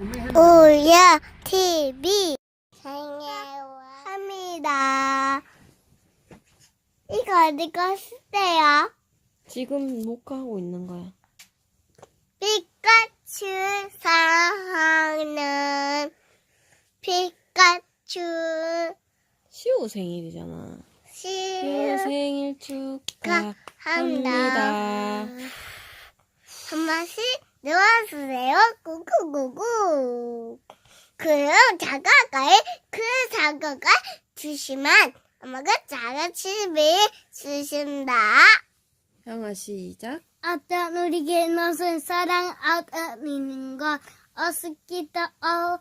우야 TV 생일합니다. 이거 어디 거 쓰세요? 지금 녹화하고 있는 거야. 피카츄 사랑하는 피카츄 시우 생일이잖아. 시우. 생일 축하합니다. 한 번씩 넣어주세요. 구구구구. 그럼 자가가에 그 자가가 주시면 엄마가 자가집에 주신다. 형아 시작. 어떤 우리에게 너는 사랑 아니는 것 어스키도 어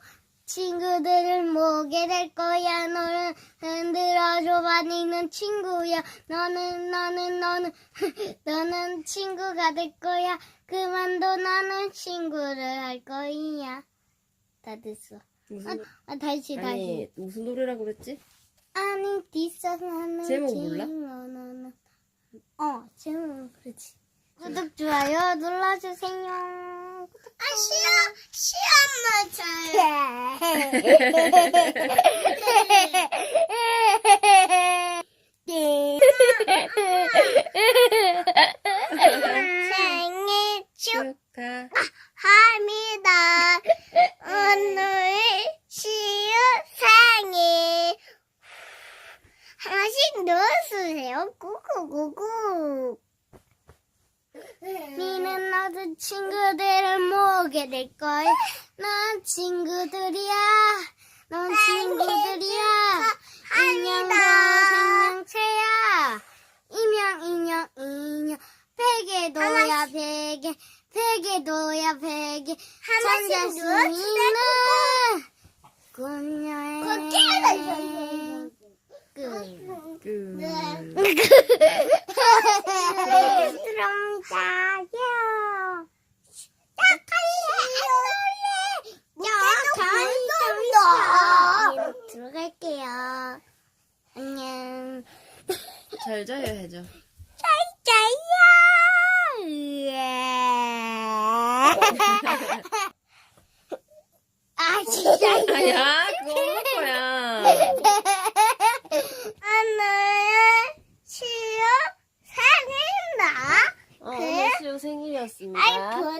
친구들을 모게 될 거야. 너는 흔들어줘 봐니는 친구야. 너는 너는 너는 너는 친구가 될 거야. 그만둬. 나는 친구를 할 거야. 다 됐어. 무슨 아 다시 다시 아니 무슨 노래라고 그랬지? 아니 디서나는 제목 몰라? 친구는 어 제목 그렇지. 구독 좋아요 눌러주세요. 아 시험 맞아요 생일 축하. 축하합니다 오늘 시우 생일 하나씩 넣어주세요. 구구구구. 너도 친구들을 모으게 될 거야. 넌 친구들이야. 넌 친구들이야. 인형도 생명체야. 인형, 인형, 인형. 베개도야, 베개. 베개도야, 베개. 천장씩 있는 꿈여행. 끝. 그 들어가요. 야, 들어갈게요. 안녕. 잘 자요 해줘. 아, 진짜. 아야 그거 올 거야. 오늘 시우 생일나? 어, 오늘 시우 생일이었습니다. 아이, 그러면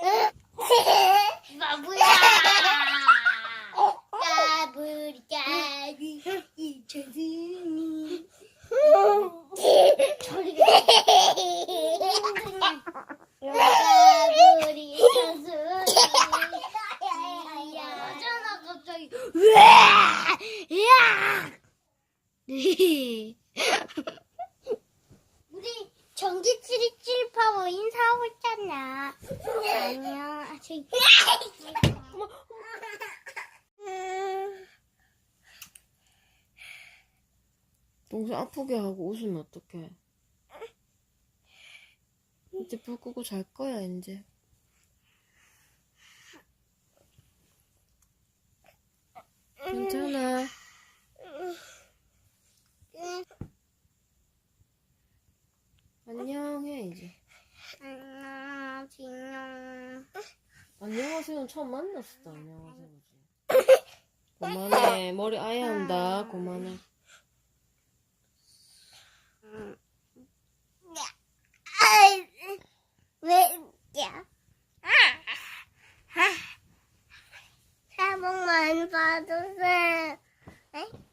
파워 인사하고 있잖아. 안녕. 아직. 동생 아프게 하고 웃으면 어떡해. 이제 불 끄고 잘 거야 이제. 괜찮아. 안녕해 이제. 안녕, 진영. 안녕하세요. 처음 만났어. 안녕하세요지. 그만해. 머리 아예 한다. 그만해. 아이, 왜, 야. 아, 아. 새해 복 많이 받으세요. 에?